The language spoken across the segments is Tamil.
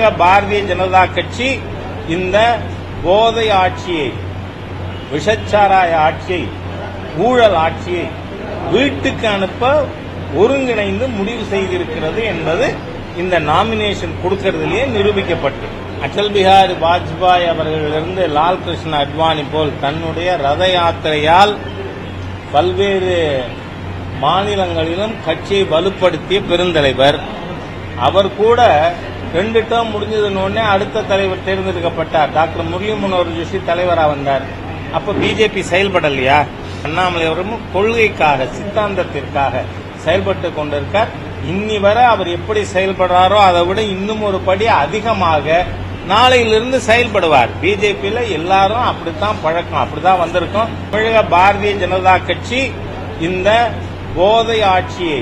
தமிழக பாரதிய ஜனதா கட்சி இந்த போதை ஆட்சியை விஷச்சாராய ஆட்சியை ஊழல் ஆட்சியை வீட்டுக்கு அனுப்ப ஒருங்கிணைந்து முடிவு செய்திருக்கிறது என்பது இந்த நாமினேஷன் கொடுக்கறதுலேயே நிரூபிக்கப்பட்டு. அடல் பிஹாரி வாஜ்பாய் அவர்களிலிருந்து லால் கிருஷ்ண அத்வானி போல் தன்னுடைய ரத யாத்திரையால் பல்வேறு மாநிலங்களிலும் கட்சியை வலுப்படுத்திய பெருந்தலைவர். அவர் கூட ரெண்டு டேர்ம் முடிஞ்சதுன்னு உடனே அடுத்த தலைவர் தேர்ந்தெடுக்கப்பட்டார். டாக்டர் முரளி மனோகர் ஜோஷி தலைவரா வந்தார். அப்ப பிஜேபி செயல்படலையா? அண்ணாமலை அவரும் கொள்கைக்காக சித்தாந்தத்திற்காக செயல்பட்டு கொண்டிருக்கார். இன்னி வரை அவர் எப்படி செயல்படுறாரோ அதை விட இன்னும் ஒரு படி அதிகமாக நாளையிலிருந்து செயல்படுவார். பிஜேபியில எல்லாரும் அப்படித்தான் பழக்கம் அப்படிதான் வந்திருக்கோம். தமிழக பாரதிய ஜனதா கட்சி இந்த போதை ஆட்சியை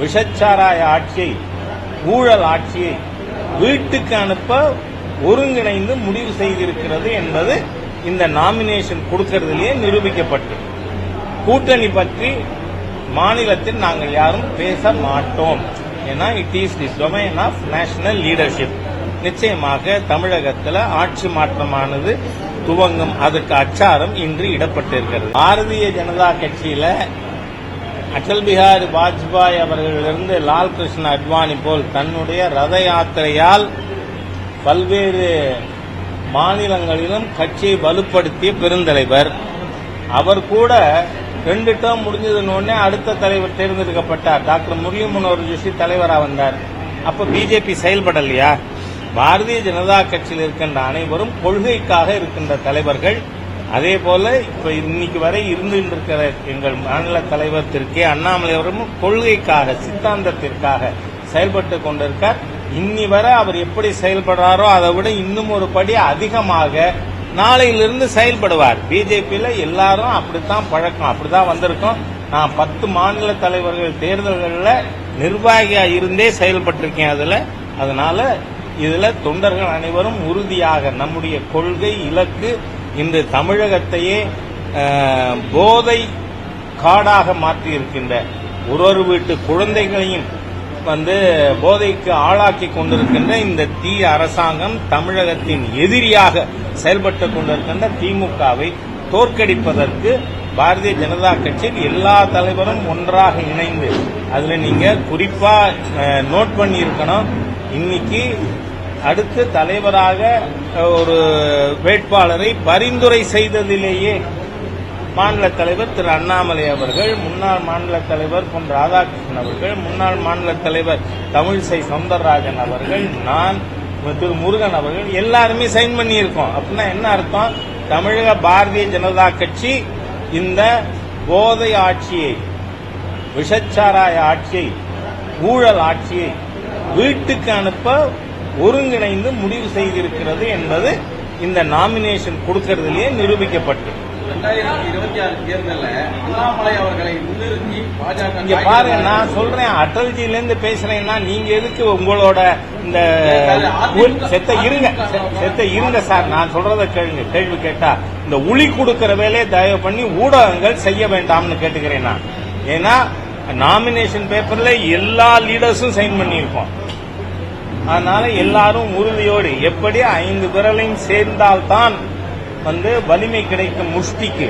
விஷச்சாராய ஆட்சியை ஊழல் ஆட்சியை வீட்டுக்கு அனுப்ப ஒருங்கிணைந்து முடிவு செய்திருக்கிறது என்பது இந்த நாமினேஷன் கொடுக்கறதுலேயே நிரூபிக்கப்பட்டு. கூட்டணி பற்றி மாநிலத்தில் நாங்கள் யாரும் பேச மாட்டோம். ஏன்னா it is the domain of national leadership நிச்சயமாக தமிழகத்தில் ஆட்சி மாற்றமானது துவங்கும். அதற்கு அச்சாரம் இன்று இடப்பட்டிருக்கிறது. பாரதிய ஜனதா கட்சியில அடல் பிஹாரி வாஜ்பாய் அவர்களிலிருந்து லால் கிருஷ்ண அத்வானி போல் தன்னுடைய ரத யாத்திரையால் பல்வேறு மாநிலங்களிலும் கட்சியை வலுப்படுத்திய பெருந்தலைவர். அவர் கூட ரெண்டு டேர்ம் முடிஞ்சதுன்னு அடுத்த தலைவர் தேர்ந்தெடுக்கப்பட்டார். டாக்டர் முரளி மனோகர் ஜோஷி தலைவராக வந்தார். அப்ப பிஜேபி செயல்படலையா? பாரதிய ஜனதா கட்சியில் இருக்கின்ற அனைவரும் கொள்கைக்காக இருக்கின்ற தலைவர்கள் அதே போல இப்ப இன்னைக்கு வரை இருந்து இருக்கிற எங்கள் மாநில தலைவர் திரு கே. அண்ணாமலை அவரும் கொள்கைக்காக சித்தாந்தத்திற்காக செயல்பட்டு கொண்டிருக்கார். இன்னி வரை அவர் எப்படி செயல்படுறாரோ அதை விட இன்னும் ஒரு படி அதிகமாக நாளையிலிருந்து செயல்படுவார். பிஜேபியில எல்லாரும் அப்படித்தான் பழக்கம் அப்படிதான் வந்திருக்கோம். நான் பத்து மாநில தலைவர்கள் தேர்தல்களில் நிர்வாகியா இருந்தே செயல்பட்டிருக்கேன் அதுல. அதனால இதுல தொண்டர்கள் அனைவரும் உறுதியாக நம்முடைய கொள்கை இலக்கு இன்று தமிழகத்தையே போதை காடாக மாற்றி இருக்கின்ற ஒரு ஒரு வீட்டு குழந்தைகளையும் வந்து போதைக்கு ஆளாக்கி கொண்டிருக்கின்ற இந்த தீய அரசாங்கம் தமிழகத்தின் எதிரியாக செயல்பட்டு கொண்டிருக்கின்ற திமுகவை தோற்கடிப்பதற்கு பாரதிய ஜனதா கட்சியில் எல்லா தலைவரும் ஒன்றாக இணைந்து அதில் நீங்கள் குறிப்பாக நோட் பண்ணியிருக்கணும். இன்னைக்கு அடுத்து தலைவராக ஒரு வேட்பாளரை பரிந்துரை செய்ததிலேயே மாநில தலைவர் திரு அண்ணாமலை அவர்கள் முன்னாள் மாநில தலைவர் பொன் ராதாகிருஷ்ணன் அவர்கள் முன்னாள் மாநில தலைவர் தமிழிசை சவுந்தரராஜன் அவர்கள் நான் திரு முருகன் அவர்கள் எல்லாருமே சைன் பண்ணியிருக்கோம். அப்படின்னா என்ன அர்த்தம்? தமிழக பாரதிய ஜனதா கட்சி இந்த போதை ஆட்சியை விஷச்சாராய ஆட்சியை ஊழல் ஆட்சியை வீட்டுக்கு அனுப்ப ஒருங்கிணைந்து முடிவு செய்திருக்கிறது என்பது இந்த நாமினேஷன் கொடுக்கறதுலயே நிரூபிக்கப்பட்டு. இங்க பாருங்க நான் சொல்றேன் அடல்ஜில இருந்து பேசுறேன்னா நீங்க எதுக்கு உங்களோட இந்த செத்த இருங்க செத்த இருங்க சார் நான் சொல்றத கேளுங்க கேள்வி கேட்டா இந்த உளி கொடுக்கிற வேலையை தயவு பண்ணி ஊடகங்கள் செய்ய வேண்டாம்னு கேட்டுக்கிறேன் நான். ஏன்னா நாமினேஷன் பேப்பர்ல எல்லா லீடர்ஸும் சைன் பண்ணியிருக்கோம். அதனால எல்லாரும் உறுதியோடு எப்படி ஐந்து விரலையும் சேர்ந்தால்தான் வந்து வலிமை கிடைக்கும் முஷ்டிக்கு.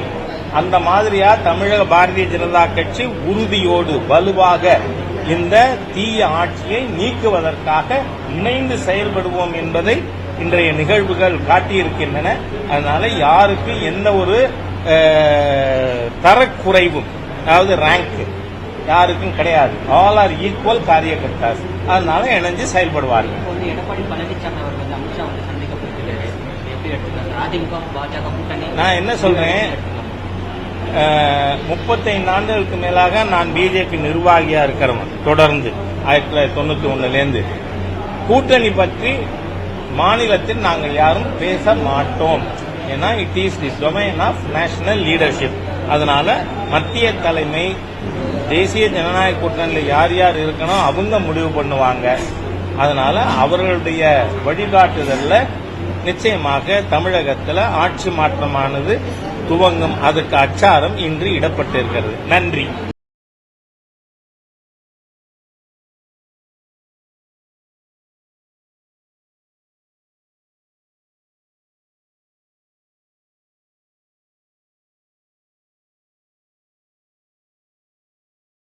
அந்த மாதிரியா தமிழக பாரதிய ஜனதா கட்சி உறுதியோடு வலுவாக இந்த தீய ஆட்சியை நீக்குவதற்காக இணைந்து செயல்படுவோம் என்பதை இன்றைய நிகழ்வுகள் காட்டியிருக்கின்றன. அதனால யாருக்கு எந்த ஒரு தரக்குறைவும் அதாவது ரேங்க் யாருக்கும் கிடையாது. ஆல் ஆர் ஈக்குவல் காரியகர்த்தாஸ். அதனால இணைஞ்சு செயல்படுவார்கள். எடப்பாடி பழனிசாமி அமித்ஷா வந்து சந்திக்க நான் என்ன சொல்றேன்? முப்பத்தைந்து ஆண்டுகளுக்கு மேலாக நான் பிஜேபி நிர்வாகியா இருக்கிறவன் தொடர்ந்து. ஆயிரத்தி தொள்ளாயிரத்தி தொண்ணூத்தி ஒண்ணுலேருந்து. கூட்டணி பற்றி மாநிலத்தில் நாங்கள் யாரும் பேச மாட்டோம். ஏன்னா it is the domain of national leadership அதனால மத்திய தலைமை தேசிய ஜனநாயக கூட்டணியில் யார் யார் இருக்கணும் அவங்க முடிவு பண்ணுவாங்க. அதனால அவர்களுடைய வழிகாட்டுதல்ல நிச்சயமாக தமிழகத்தில் ஆட்சி மாற்றமானது துவங்கும். அதற்கு அச்சாரம் இன்று இடப்பட்டிருக்கிறது. நன்றி.